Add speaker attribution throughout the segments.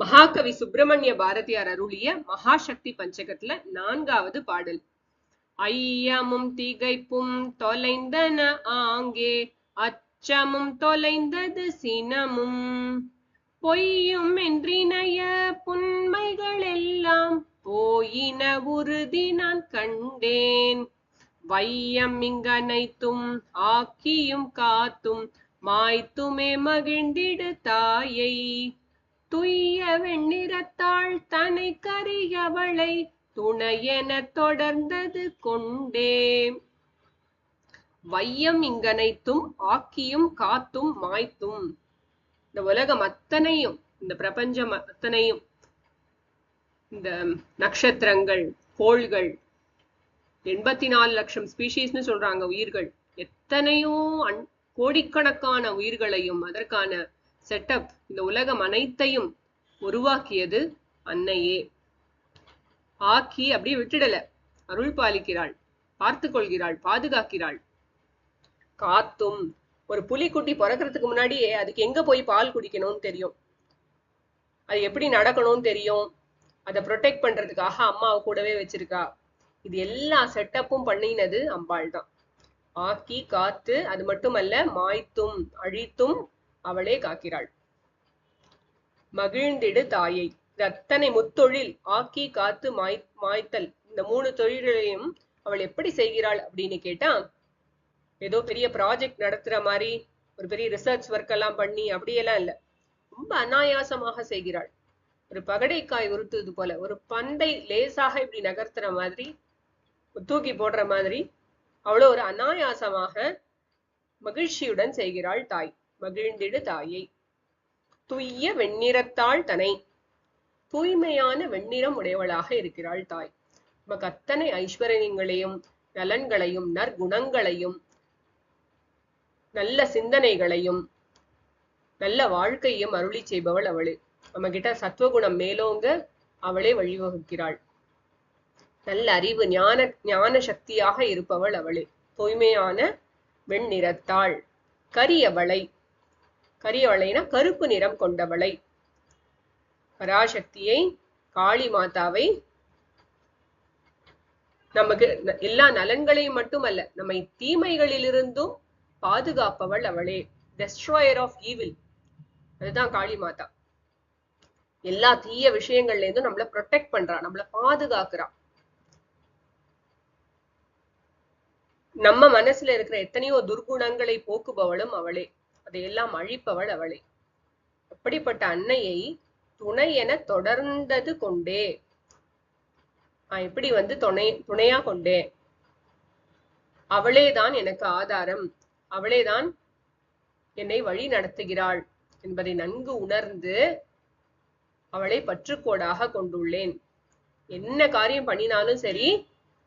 Speaker 1: மகாகவி சுப்பிரமணிய பாரதியார் அருளிய மகாசக்தி பஞ்சகத்துல நான்காவது பாடல். ஐயமும் திகைப்பும் தொலைந்தன ஆங்கே அச்சமும் தொலைந்தது சினமும். பொய்யும் என்றினைய புண்மைகள் எல்லாம் போயின உறுதி நான் கண்டேன். வையம் இங்கனைத்தும் ஆக்கியும் காத்தும் மாய்த்துமே மகிழ்ந்திடு தாயை. துய்ய வெண்ணிறத்தாள் தனை கரியவளை துணையென தொடர்ந்தது கொண்டே. வையம் இங்கனைத்தும் ஆக்கியும் காத்தும் மாய்த்தும். இந்த உலகம் அத்தனையும் இந்த பிரபஞ்சம் அத்தனையும் இந்த நட்சத்திரங்கள் கோள்கள் எண்பத்தி நாலு லட்சம் ஸ்பீஷீஸ்னு சொல்றாங்க உயிர்கள். எத்தனையோ அன் கோடிக்கணக்கான உயிர்களையும் அதற்கான செட்டப் இந்த உலகம் அனைத்தையும் உருவாக்கியது அன்னையே. ஆக்கி அப்படியே விட்டுடல. அருள் பாலிக்கிறாள் பார்த்து கொள்கிறாள் பாதுகாக்கிறாள். காத்தும் ஒரு புலிக்குட்டி பிறக்கிறதுக்கு முன்னாடியே அதுக்கு எங்க போய் பால் குடிக்கணும்னு தெரியும். அது எப்படி நடக்கணும்னு தெரியும். அதை ப்ரொடெக்ட் பண்றதுக்காக அம்மாவை கூடவே வச்சிருக்கா. இது எல்லா செட்டப்பும் பண்ணினது அம்பாள் தான் ஆக்கி காத்து அது மட்டுமல்ல மாய்த்தும் அழித்தும் அவளே காக்கிறாள். மகிழ்ந்திடு தாயை. அத்தனை முத்தொழில் ஆக்கி காத்து மாய் மாய்த்தல். இந்த மூணு தொழில்களையும் அவள் எப்படி செய்கிறாள் அப்படின்னு கேட்டா ஏதோ பெரிய ப்ராஜெக்ட் நடத்துற மாதிரி ஒரு பெரிய ரிசர்ச் ஒர்க் எல்லாம் பண்ணி அப்படியெல்லாம் இல்ல. ரொம்ப அனாயாசமாக செய்கிறாள். ஒரு பகடைக்காய் உருட்டுவது போல ஒரு பந்தை லேசாக இப்படி நகர்த்துற மாதிரி தூக்கி போடுற மாதிரி அவ்வளோ ஒரு அனாயாசமாக மகிழ்ச்சியுடன் செய்கிறாள் தாய். மகிழ்ந்திடு தாயை. துய்ய வெண்ணிறத்தாள் தனை. தூய்மையான வெண்ணிறம் உடையவளாக இருக்கிறாள் தாய். நமக்கு அத்தனை ஐஸ்வர்யங்களையும் நலன்களையும் நற்குணங்களையும் நல்ல சிந்தனைகளையும் நல்ல வாழ்க்கையும் அருளி செய்பவள் அவளே. நம்ம கிட்ட சத்துவகுணம் மேலோங்க அவளே வழிவகுக்கிறாள். நல்ல அறிவு ஞான ஞான சக்தியாக இருப்பவள் அவளே. தூய்மையான வெண்ணிறத்தாள். கரியவளை. கரியவளைனா கருப்பு நிறம் கொண்டவளை. பராசக்தியை காளி மாதாவை நமக்கு எல்லா நலன்களையும் மட்டுமல்ல நம்மை தீமைகளிலிருந்தும் பாதுகாப்பவள் அவளே. டெஸ்ட்ராயர் ஆஃப் ஈவில் அதுதான் காளி மாதா. எல்லா தீய விஷயங்கள்ல இருந்தும் நம்மள ப்ரொடெக்ட் பண்றா நம்மள பாதுகாக்கிறா. நம்ம மனசுல இருக்கிற எத்தனையோ துர்குணங்களை போக்குபவளும் அவளே. அதையெல்லாம் அழிப்பவள் அவளே. அப்படிப்பட்ட அன்னையை துணை என தொடர்ந்தது கொண்டே. நான் எப்படி வந்து துணை துணையா கொண்டேன்? அவளேதான் எனக்கு ஆதாரம். அவளேதான் என்னை வழி நடத்துகிறாள் என்பதை நன்கு உணர்ந்து அவளை பற்றுக்கோடாக கொண்டுள்ளேன். என்ன காரியம் பண்ணினாலும் சரி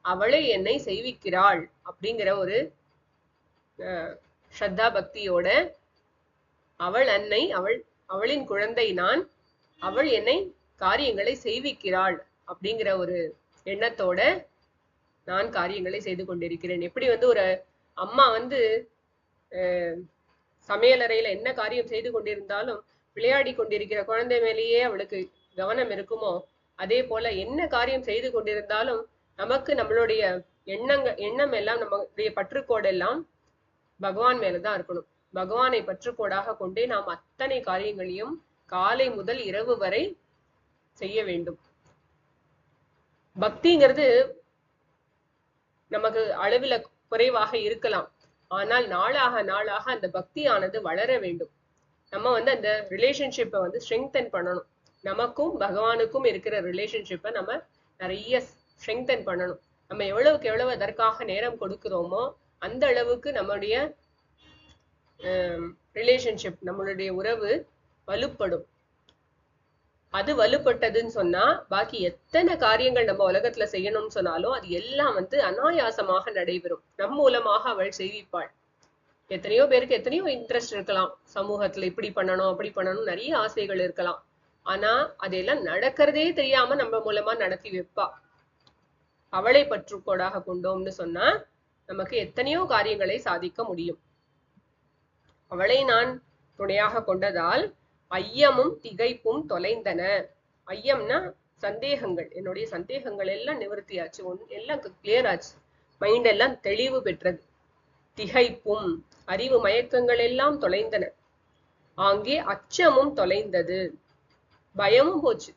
Speaker 1: அவளே என்னை செய்விக்கிறாள் அப்படிங்கிற ஒரு ஸ்ரத்தா பக்தியோட அவள் அன்னை அவள் அவளின் குழந்தை நான் அவள் என்னை காரியங்களை செய்விக்கிறாள் அப்படிங்கிற ஒரு எண்ணத்தோட நான் காரியங்களை செய்து கொண்டிருக்கிறேன். எப்படி வந்து ஒரு அம்மா வந்து சமையலறையில என்ன காரியம் செய்து கொண்டிருந்தாலும் விளையாடி கொண்டிருக்கிற குழந்தை மேலேயே அவளுக்கு கவனம் இருக்குமோ அதே போல என்ன காரியம் செய்து கொண்டிருந்தாலும் நமக்கு நம்மளுடைய எண்ணங்க எண்ணம் எல்லாம் நம்மளுடைய பற்றுக்கோடு எல்லாம் பகவான் மேலதான் இருக்கணும். பகவானை பற்றுக்கோடாக கொண்டே நாம் அத்தனை காரியங்களையும் காலை முதல் இரவு வரை செய்ய வேண்டும். பக்திங்கிறது நமக்கு அளவில் குறைவாக இருக்கலாம். ஆனால் நாளாக நாளாக அந்த பக்தியானது வளர வேண்டும். நம்ம வந்து அந்த ரிலேஷன்ஷிப்பை வந்து ஸ்ட்ரெங்தன் பண்ணணும். நமக்கும் பகவானுக்கும் இருக்கிற ரிலேஷன்ஷிப்பை நம்ம நிறைய ஸ்ட்ரெங்தன் பண்ணணும். நம்ம எவ்வளவுக்கு எவ்வளவு அதற்காக நேரம் கொடுக்கிறோமோ அந்த அளவுக்கு நம்முடைய ரிலேஷன்ஷிப் நம்மளுடைய உறவு வலுப்படும். அது வலுப்பட்டதுன்னு சொன்னா பாக்கி எத்தனை காரியங்கள் நம்ம உலகத்துல செய்யணும்னு சொன்னாலும் அது எல்லாம் வந்து அனாயாசமாக நடைபெறும். நம் மூலமாக அவள் செய்விப்பாள். எத்தனையோ பேருக்கு எத்தனையோ இன்ட்ரெஸ்ட் இருக்கலாம். சமூகத்துல இப்படி பண்ணணும் அப்படி பண்ணணும் நிறைய ஆசைகள் இருக்கலாம். ஆனா அதெல்லாம் நடக்கிறதே தெரியாம நம்ம மூலமா நடத்தி வைப்பா. அவளை பற்றுக்கோடாக கொண்டோம்னு சொன்னா நமக்கு எத்தனையோ காரியங்களை சாதிக்க முடியும். அவளை நான் துணையாக கொண்டதால் ஐயமும் திகைப்பும் தொலைந்தன. ஐயம்னா சந்தேகங்கள். என்னுடைய சந்தேகங்கள் எல்லாம் நிவர்த்தியாச்சு. ஒன்- எல்லாம் கிளியர் ஆச்சு. மைண்ட் எல்லாம் தெளிவு பெற்றது. திகைப்பும் அறிவு மயக்கங்கள் எல்லாம் தொலைந்தன. ஆங்கே அச்சமும் தொலைந்தது. பயமும் போச்சு.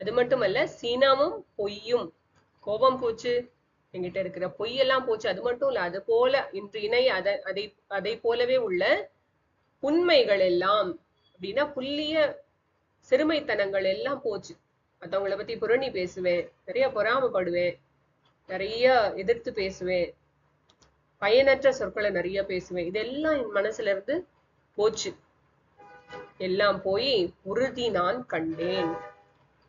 Speaker 1: அது மட்டுமல்ல சீனமும் பொய்யும். கோபம் போச்சு. என்கிட்ட இருக்கிற பொய்யெல்லாம் போச்சு. அது மட்டும் இல்ல அது போல இன்று இணை அதை அதை அதை போலவே உள்ள உண்மைகள் எல்லாம் அப்படின்னா புள்ளிய சிறுமைத்தனங்கள் எல்லாம் போச்சு. மத்தவங்கள பத்தி புரணி பேசுவேன் நிறைய பொறாமைப்படுவேன் நிறைய எதிர்த்து பேசுவேன் பயனற்ற சொற்களை நிறைய பேசுவேன். இதெல்லாம் என் மனசுல இருந்து போச்சு. எல்லாம் போய் உறுதி நான் கண்டேன்.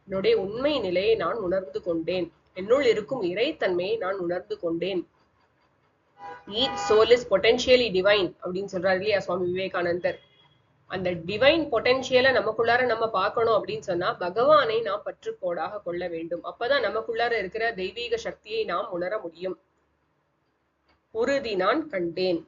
Speaker 1: என்னுடைய உண்மை நிலையை நான் உணர்ந்து கொண்டேன். என்னுள் இருக்கும் இறைத்தன்மையை நான் உணர்ந்து கொண்டேன். Each soul is potentially divine அப்படின்னு சொல்றாரு இல்லையா சுவாமி விவேகானந்தர். அந்த டிவைன் பொட்டன்ஷியலை நமக்குள்ளார நம்ம பார்க்கணும் அப்படின்னு சொன்னா பகவானை நாம் பற்றுக்கோடாக கொள்ள வேண்டும். அப்பதான் நமக்குள்ளார இருக்கிற தெய்வீக சக்தியை நாம் உணர முடியும். உறுதி நான் கண்டேன்.